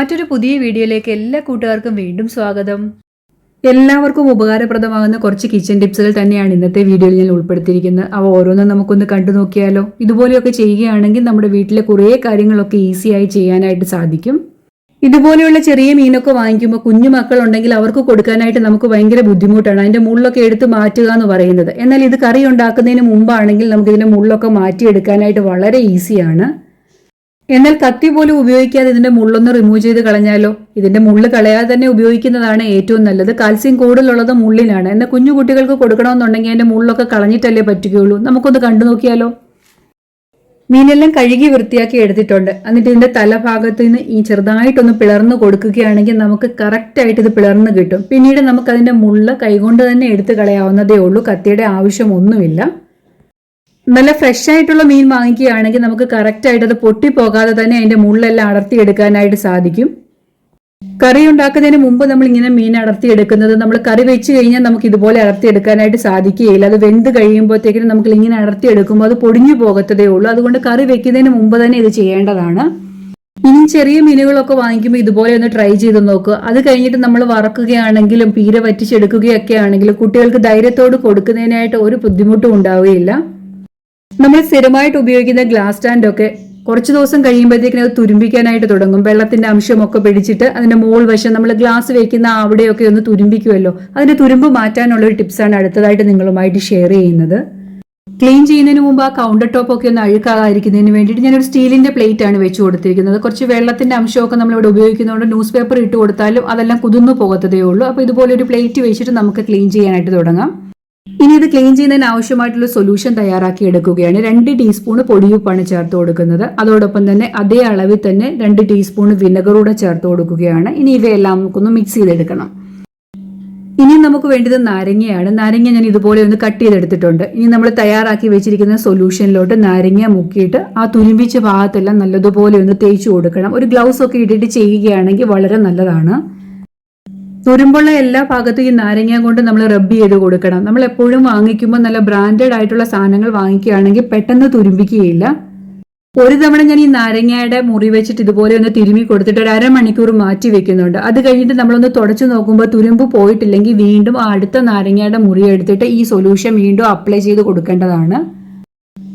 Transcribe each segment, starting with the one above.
മറ്റൊരു പുതിയ വീഡിയോയിലേക്ക് എല്ലാ കൂട്ടുകാർക്കും വീണ്ടും സ്വാഗതം. എല്ലാവർക്കും ഉപകാരപ്രദമാകുന്ന കുറച്ച് കിച്ചൺ ടിപ്സുകൾ തന്നെയാണ് ഇന്നത്തെ വീഡിയോയിൽ ഞാൻ ഉൾപ്പെടുത്തിയിരിക്കുന്നത്. അവ ഓരോന്നും നമുക്കൊന്ന് കണ്ടു നോക്കിയാലോ? ഇതുപോലെയൊക്കെ ചെയ്യുകയാണെങ്കിൽ നമ്മുടെ വീട്ടിലെ കുറേ കാര്യങ്ങളൊക്കെ ഈസിയായി ചെയ്യാനായിട്ട് സാധിക്കും. ഇതുപോലെയുള്ള ചെറിയ മീനൊക്കെ വാങ്ങിക്കുമ്പോൾ കുഞ്ഞു മക്കൾ ഉണ്ടെങ്കിൽ അവർക്ക് കൊടുക്കാനായിട്ട് നമുക്ക് ഭയങ്കര ബുദ്ധിമുട്ടാണ്. അതിന്റെ മുള്ളൊക്കെ എടുത്ത് മാറ്റുക എന്ന് പറയുന്നത്. എന്നാൽ ഇത് കറി ഉണ്ടാക്കുന്നതിന് മുമ്പാണെങ്കിൽ നമുക്ക് ഇതിന്റെ മുള്ളൊക്കെ മാറ്റിയെടുക്കാനായിട്ട് വളരെ ഈസിയാണ് എന്നാൽ കത്തി പോലും ഉപയോഗിക്കാതെ ഇതിന്റെ മുള്ളൊന്ന് റിമൂവ് ചെയ്ത് കളഞ്ഞാലോ? ഇതിന്റെ മുള്ള് കളയാതെ തന്നെ ഉപയോഗിക്കുന്നതാണ് ഏറ്റവും നല്ലത്. കാൽസ്യം കൂടുതലുള്ളത് മുള്ളിനാണ് എന്നാൽ കുഞ്ഞു കുട്ടികൾക്ക് കൊടുക്കണമെന്നുണ്ടെങ്കിൽ അതിന്റെ മുള്ളൊക്കെ കളഞ്ഞിട്ടല്ലേ പറ്റുകയുള്ളൂ. നമുക്കൊന്ന് കണ്ടു നോക്കിയാലോ? മീനെല്ലാം കഴുകി വൃത്തിയാക്കി എടുത്തിട്ടുണ്ട്. എന്നിട്ട് ഇതിന്റെ തലഭാഗത്ത് നിന്ന് ഈ ചെറുതായിട്ടൊന്ന് പിളർന്ന് കൊടുക്കുകയാണെങ്കിൽ നമുക്ക് കറക്റ്റായിട്ട് ഇത് പിളർന്ന് കിട്ടും. പിന്നീട് നമുക്ക് അതിന്റെ മുള്ള കൈകൊണ്ട് തന്നെ എടുത്തു കളയാവുന്നതേ ഉള്ളൂ. കത്തിയുടെ ആവശ്യമൊന്നുമില്ല നല്ല ഫ്രഷ് ആയിട്ടുള്ള മീൻ വാങ്ങിക്കുകയാണെങ്കിൽ നമുക്ക് കറക്റ്റ് ആയിട്ട് അത് പൊട്ടിപ്പോകാതെ തന്നെ അതിന്റെ മുള്ളെല്ലാം അടർത്തിയെടുക്കാനായിട്ട് സാധിക്കും. കറി ഉണ്ടാക്കുന്നതിന് മുമ്പ് നമ്മൾ ഇങ്ങനെ മീൻ അടർത്തിയെടുക്കുന്നത് നമ്മൾ കറി വെച്ച് കഴിഞ്ഞാൽ നമുക്ക് ഇതുപോലെ അടർത്തിയെടുക്കാനായിട്ട് സാധിക്കുകയില്ല. അത് വെന്ത് കഴിയുമ്പോഴത്തേക്കിനും നമുക്ക് ഇങ്ങനെ അടർത്തിയെടുക്കുമ്പോൾ അത് പൊടിഞ്ഞു പോകത്തതേ ഉള്ളൂ. അതുകൊണ്ട് കറി വെക്കുന്നതിന് മുമ്പ് തന്നെ ഇത് ചെയ്യേണ്ടതാണ്. ഇനി ചെറിയ മീനുകളൊക്കെ വാങ്ങിക്കുമ്പോൾ ഇതുപോലെ ഒന്ന് ട്രൈ ചെയ്ത് നോക്കുക. അത് കഴിഞ്ഞിട്ട് നമ്മൾ വറക്കുകയാണെങ്കിലും പീര വറ്റിച്ചെടുക്കുകയൊക്കെ ആണെങ്കിലും കുട്ടികൾക്ക് ധൈര്യത്തോട് കൊടുക്കുന്നതിനായിട്ട് ഒരു ബുദ്ധിമുട്ടും ഉണ്ടാവുകയില്ല. നമ്മൾ സ്ഥിരമായിട്ട് ഉപയോഗിക്കുന്ന ഗ്ലാസ് സ്റ്റാൻഡ് ഒക്കെ കുറച്ച് ദിവസം കഴിയുമ്പോഴത്തേക്കിനും അത് തുരുമ്പിക്കാനായിട്ട് തുടങ്ങും. വെള്ളത്തിന്റെ അംശമൊക്കെ പിടിച്ചിട്ട് അതിന്റെ മോൾ വശം നമ്മൾ ഗ്ലാസ് വെക്കുന്ന അവിടെയൊക്കെ ഒന്ന് തുരുമ്പിക്കുമല്ലോ. അതിന്റെ തുരുമ്പ് മാറ്റാനുള്ള ഒരു ടിപ്സാണ് അടുത്തതായിട്ട് നിങ്ങളുമായിട്ട് ഷെയർ ചെയ്യുന്നത്. ക്ലീൻ ചെയ്യുന്നതിന് മുമ്പ് ആ കൗണ്ടർ ടോപ്പ് ഒക്കെ ഒന്ന് അഴുക്കാകാതിരിക്കുന്നതിന് വേണ്ടിയിട്ട് ഞാനൊരു സ്റ്റീലിന്റെ പ്ലേറ്റ് ആണ് വെച്ച് കൊടുത്തിരിക്കുന്നത്. കുറച്ച് വെള്ളത്തിന്റെ അംശമൊക്കെ നമ്മൾ ഇവിടെ ഉപയോഗിക്കുന്നതുകൊണ്ട് ന്യൂസ് പേപ്പർ ഇട്ട് കൊടുത്താലും അതെല്ലാം കുതിർന്നു പോകത്തതേ ഉള്ളൂ. അപ്പോൾ ഇതുപോലെ ഒരു പ്ലേറ്റ് വെച്ചിട്ട് നമുക്ക് ക്ലീൻ ചെയ്യാനായിട്ട് തുടങ്ങാം. ഇനി ഇത് ക്ലീൻ ചെയ്യുന്നതിന് ആവശ്യമായിട്ടുള്ള സൊല്യൂഷൻ തയ്യാറാക്കി എടുക്കുകയാണ്. രണ്ട് ടീസ്പൂൺ പൊടിയുപ്പാണ് ചേർത്ത് കൊടുക്കുന്നത്. അതോടൊപ്പം തന്നെ അതേ അളവിൽ തന്നെ രണ്ട് ടീസ്പൂൺ വിനെഗർ കൂടെ ചേർത്ത് കൊടുക്കുകയാണ്. ഇനി ഇവയെല്ലാം നമുക്കൊന്ന് മിക്സ് ചെയ്തെടുക്കണം. ഇനി നമുക്ക് വേണ്ടത് നാരങ്ങയാണ്. നാരങ്ങ ഞാൻ ഇതുപോലെ ഒന്ന് കട്ട് ചെയ്തെടുത്തിട്ടുണ്ട്. ഇനി നമ്മൾ തയ്യാറാക്കി വെച്ചിരിക്കുന്ന സൊല്യൂഷനിലോട്ട് നാരങ്ങ മുക്കിയിട്ട് ആ തുരുമ്പിച്ച ഭാഗത്തെല്ലാം നല്ലതുപോലെ ഒന്ന് തേച്ച് കൊടുക്കണം. ഒരു ഗ്ലൗസ് ഒക്കെ ഇട്ടിട്ട് ചെയ്യുകയാണെങ്കിൽ വളരെ നല്ലതാണ്. തുരുമ്പുള്ള എല്ലാ ഭാഗത്തും ഈ നാരങ്ങ കൊണ്ട് നമ്മൾ റബ്ബ് ചെയ്ത് കൊടുക്കണം. നമ്മൾ എപ്പോഴും വാങ്ങിക്കുമ്പോൾ നല്ല ബ്രാൻഡഡ് ആയിട്ടുള്ള സാധനങ്ങൾ വാങ്ങിക്കുകയാണെങ്കിൽ പെട്ടെന്ന് തുരുമ്പിക്കുകയില്ല. ഒരു തവണ ഞാൻ ഈ നാരങ്ങയുടെ മുറി വെച്ചിട്ട് ഇതുപോലെ ഒന്ന് തിരുമ്മി കൊടുത്തിട്ട് ഒരു അരമണിക്കൂർ മാറ്റി വെക്കുന്നുണ്ട്. അത് കഴിഞ്ഞിട്ട് നമ്മളൊന്ന് തുടച്ചു നോക്കുമ്പോൾ തുരുമ്പ് പോയിട്ടില്ലെങ്കിൽ വീണ്ടും അടുത്ത നാരങ്ങയുടെ മുറി എടുത്തിട്ട് ഈ സൊല്യൂഷൻ വീണ്ടും അപ്ലൈ ചെയ്ത് കൊടുക്കേണ്ടതാണ്.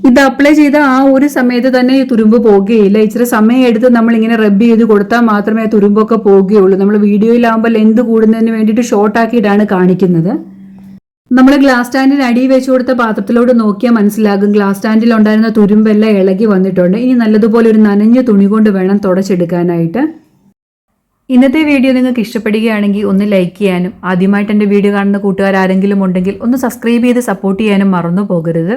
ഇത് അപ്ലൈ ചെയ്ത ആ ഒരു സമയത്ത് തന്നെ ഈ തുരുമ്പ് പോകുകയില്ല. ഇച്ചിരി സമയം എടുത്ത് നമ്മൾ ഇങ്ങനെ റബ്ബ് ചെയ്ത് കൊടുത്താൽ മാത്രമേ തുരുമ്പൊക്കെ പോകുകയുള്ളൂ. നമ്മൾ വീഡിയോയിലാകുമ്പോൾ ലെന്ത് കൂടുന്നതിന് വേണ്ടിയിട്ട് ഷോർട്ട് ആക്കിയിട്ടാണ് കാണിക്കുന്നത്. നമ്മൾ ഗ്ലാസ് സ്റ്റാൻഡിന് അടി വെച്ച് കൊടുത്ത പാത്രത്തിലോട്ട് നോക്കിയാൽ മനസ്സിലാകും. ഗ്ലാസ് സ്റ്റാൻഡിൽ ഉണ്ടായിരുന്ന തുരുമ്പെല്ലാം ഇളകി വന്നിട്ടുണ്ട്. ഇനി നല്ലതുപോലെ ഒരു നനഞ്ഞ തുണി കൊണ്ട് വേണം തുടച്ചെടുക്കാനായിട്ട്. ഇന്നത്തെ വീഡിയോ നിങ്ങൾക്ക് ഇഷ്ടപ്പെടുകയാണെങ്കിൽ ഒന്ന് ലൈക്ക് ചെയ്യാനും ആദ്യമായിട്ട് എന്റെ വീഡിയോ കാണുന്ന കൂട്ടുകാർ ആരെങ്കിലും ഉണ്ടെങ്കിൽ ഒന്ന് സബ്സ്ക്രൈബ് ചെയ്ത് സപ്പോർട്ട് ചെയ്യാനും മറന്നു പോകരുത്.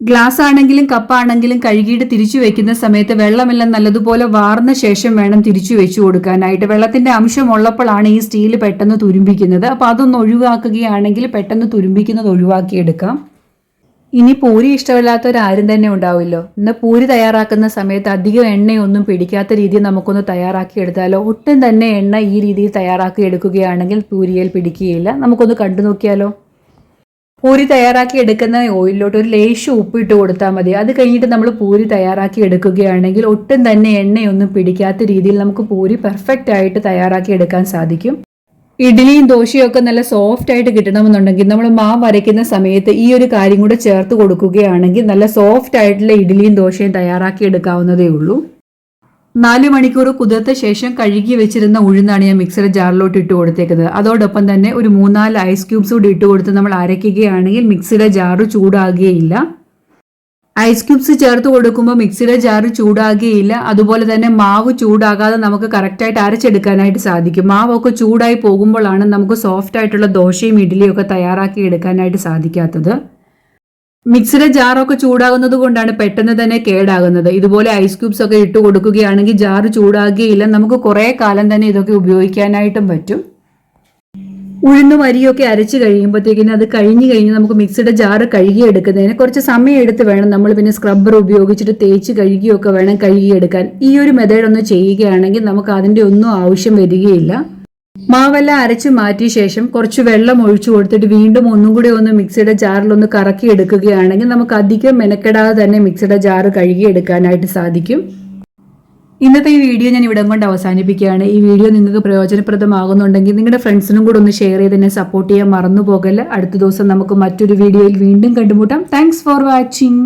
ഗ്ലാസ് ആണെങ്കിലും കപ്പാണെങ്കിലും കഴുകിയിട്ട് തിരിച്ചു വെക്കുന്ന സമയത്ത് വെള്ളമെല്ലാം നല്ലതുപോലെ വാർന്ന ശേഷം വേണം തിരിച്ചു വെച്ചു കൊടുക്കാനായിട്ട്. വെള്ളത്തിന്റെ അംശം ഉള്ളപ്പോഴാണ് ഈ സ്റ്റീൽ പെട്ടെന്ന് തുരുമ്പിക്കുന്നത്. അപ്പോൾ അതൊന്ന് ഒഴിവാക്കുകയാണെങ്കിൽ പെട്ടെന്ന് തുരുമ്പിക്കുന്നത് ഒഴിവാക്കിയെടുക്കാം. ഇനി പൂരി ഇഷ്ടമില്ലാത്തവരാരും തന്നെ ഉണ്ടാവില്ലോ. ഇന്ന് പൂരി തയ്യാറാക്കുന്ന സമയത്ത് അധികം എണ്ണയൊന്നും പിടിക്കാത്ത രീതിയിൽ നമുക്കൊന്ന് തയ്യാറാക്കി എടുത്താലോ? ഒട്ടും തന്നെ എണ്ണ ഈ രീതിയിൽ തയ്യാറാക്കി എടുക്കുകയാണെങ്കിൽ പൂരിയിൽ പിടിക്കുകയില്ല. നമുക്കൊന്ന് കണ്ടു നോക്കിയാലോ? പൂരി തയ്യാറാക്കി എടുക്കുന്ന ഓയിലിലോട്ട് ഒരു ലേശം ഉപ്പിട്ട് കൊടുത്താൽ മതി. അത് കഴിഞ്ഞിട്ട് നമ്മൾ പൂരി തയ്യാറാക്കി എടുക്കുകയാണെങ്കിൽ ഒട്ടും തന്നെ എണ്ണയൊന്നും പിടിക്കാത്ത രീതിയിൽ നമുക്ക് പൂരി പെർഫെക്റ്റ് ആയിട്ട് തയ്യാറാക്കി എടുക്കാൻ സാധിക്കും. ഇഡ്ഡലിയും ദോശയും ഒക്കെ നല്ല സോഫ്റ്റ് ആയിട്ട് കിട്ടണമെന്നുണ്ടെങ്കിൽ നമ്മൾ മാവ് വരയ്ക്കുന്ന സമയത്ത് ഈ ഒരു കാര്യം കൂടെ ചേർത്ത് കൊടുക്കുകയാണെങ്കിൽ നല്ല സോഫ്റ്റ് ആയിട്ടുള്ള ഇഡ്ഡലിയും ദോശയും തയ്യാറാക്കി എടുക്കാവുന്നതേ ഉള്ളൂ. നാല് മണിക്കൂർ കുതിർത്ത ശേഷം കഴുകി വെച്ചിരുന്ന ഉഴുന്നാണ് ഞാൻ മിക്സർ ജാറിലോട്ട് ഇട്ട് കൊടുത്തേക്കുന്നത്. അതോടൊപ്പം തന്നെ ഒരു മൂന്നാൽ ഐസ് ക്യൂബ്സ് കൂടി ഇട്ട് കൊടുത്ത് നമ്മൾ അരയ്ക്കുകയാണെങ്കിൽ മിക്സിയുടെ ജാറ് ചൂടാകുകയില്ല. ഐസ് ക്യൂബ്സ് ചേർത്ത് കൊടുക്കുമ്പോൾ മിക്സിയുടെ ജാറ് ചൂടാകുകയില്ല. അതുപോലെ തന്നെ മാവ് ചൂടാകാതെ നമുക്ക് കറക്റ്റായിട്ട് അരച്ചെടുക്കാനായിട്ട് സാധിക്കും. മാവൊക്കെ ചൂടായി പോകുമ്പോഴാണ് നമുക്ക് സോഫ്റ്റ് ആയിട്ടുള്ള ദോശയും ഇഡ്ഡലിയും ഒക്കെ തയ്യാറാക്കി എടുക്കാനായിട്ട് സാധിക്കാത്തത്. മിക്സിയുടെ ജാറൊക്കെ ചൂടാകുന്നത് കൊണ്ടാണ് പെട്ടെന്ന് തന്നെ കേടാകുന്നത്. ഇതുപോലെ ഐസ് ക്യൂബ്സ് ഒക്കെ ഇട്ട് കൊടുക്കുകയാണെങ്കിൽ ജാർ ചൂടാകുകയില്ല. നമുക്ക് കുറേ കാലം തന്നെ ഇതൊക്കെ ഉപയോഗിക്കാനായിട്ടും പറ്റും. ഉഴുന്നും അരിയൊക്കെ അരച്ച് കഴിയുമ്പോഴത്തേക്കിനും അത് കഴിഞ്ഞ് കഴിഞ്ഞ് നമുക്ക് മിക്സിയുടെ ജാറ് കഴുകിയെടുക്കുന്നതിന് കുറച്ച് സമയം എടുത്ത് വേണം. നമ്മൾ പിന്നെ സ്ക്രബ്ബർ ഉപയോഗിച്ചിട്ട് തേച്ച് കഴുകിയൊക്കെ വേണം കഴുകിയെടുക്കാൻ. ഈ ഒരു മെത്തേഡ് ഒന്ന് ചെയ്യുകയാണെങ്കിൽ നമുക്ക് അതിന്റെ ഒന്നും ആവശ്യം വരികയില്ല. മാവെല്ലാം അരച്ച് മാറ്റിയ ശേഷം കുറച്ച് വെള്ളം ഒഴിച്ചു കൊടുത്തിട്ട് വീണ്ടും ഒന്നും കൂടി ഒന്ന് മിക്സിയുടെ ജാറിൽ ഒന്ന് കറക്കി എടുക്കുകയാണെങ്കിൽ നമുക്ക് അധികം മെനക്കെടാതെ തന്നെ മിക്സിയുടെ ജാറ് കഴുകിയെടുക്കാനായിട്ട് സാധിക്കും. ഇന്നത്തെ ഈ വീഡിയോ ഞാൻ ഇവിടം കൊണ്ട് അവസാനിപ്പിക്കുകയാണ്. ഈ വീഡിയോ നിങ്ങൾക്ക് പ്രയോജനപ്രദമാകുന്നുണ്ടെങ്കിൽ നിങ്ങളുടെ ഫ്രണ്ട്സിനും കൂടെ ഒന്ന് ഷെയർ ചെയ്ത് എന്നെ സപ്പോർട്ട് ചെയ്യാൻ മറന്നു പോകല്ല അടുത്ത ദിവസം നമുക്ക് മറ്റൊരു വീഡിയോയിൽ വീണ്ടും കണ്ടുമുട്ടാം. Thanks for watching